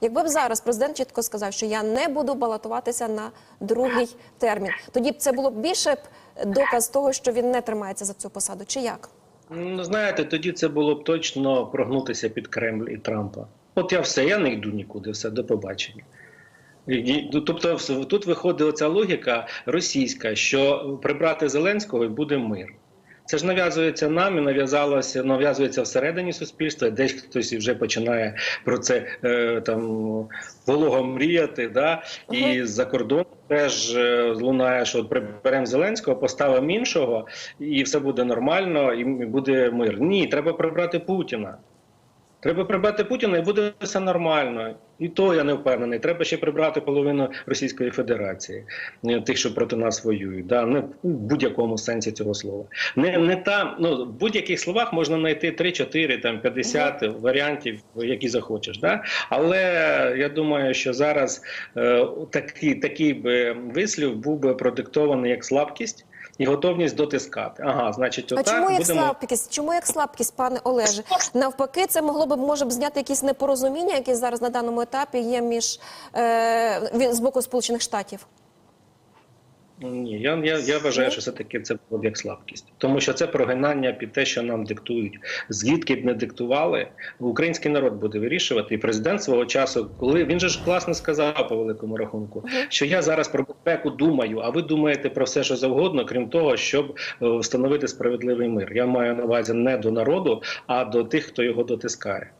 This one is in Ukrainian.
Якби б зараз президент чітко сказав, що я не буду балотуватися на другий термін, тоді б це було б більше б доказ того, що він не тримається за цю посаду, чи як? Ну, знаєте, тоді це було б точно прогнутися під Кремль і Трампа. От я все, я не йду нікуди, все, до побачення. Ну, Тобто, тут виходить оця логіка російська, що прибрати Зеленського і буде мир. Це ж нав'язується нам і нав'язалося, нав'язується всередині суспільства. Десь хтось вже починає про це е, там волого мріяти. Да? І за кордоном теж е, лунає, що от приберемо Зеленського, поставимо іншого, і все буде нормально, і буде мир. Ні, треба прибрати Путіна. Треба прибрати Путіна і буде все нормально. І то я не впевнений. Треба ще прибрати половину Російської Федерації, е, тих, що проти нас воюють. Да? Не в будь-якому сенсі цього слова. Не, не та, ну, в будь-яких словах можна знайти 3-4, там, 50 варіантів, які захочеш. Да? Але я думаю, що зараз е, такий, такий би вислів був би продиктований як слабкість і готовність дотискати. Ага, значить, А чому як будемо. слабкість? Чому як слабкість, пане Олеже? Навпаки, це могло б може б зняти якісь непорозуміння, які зараз на даному етапі є між е, з боку Сполучених Штатів. Ні, я, я, я вважаю, що все таки це було б як слабкість, тому що це прогинання під те, що нам диктують. Звідки б не диктували, український народ буде вирішувати. І президент свого часу, коли він же ж класно сказав по великому рахунку, що я зараз про безпеку думаю, а ви думаєте про все, що завгодно, крім того, щоб е, встановити справедливий мир. Я маю на увазі не до народу, а до тих, хто його дотискає.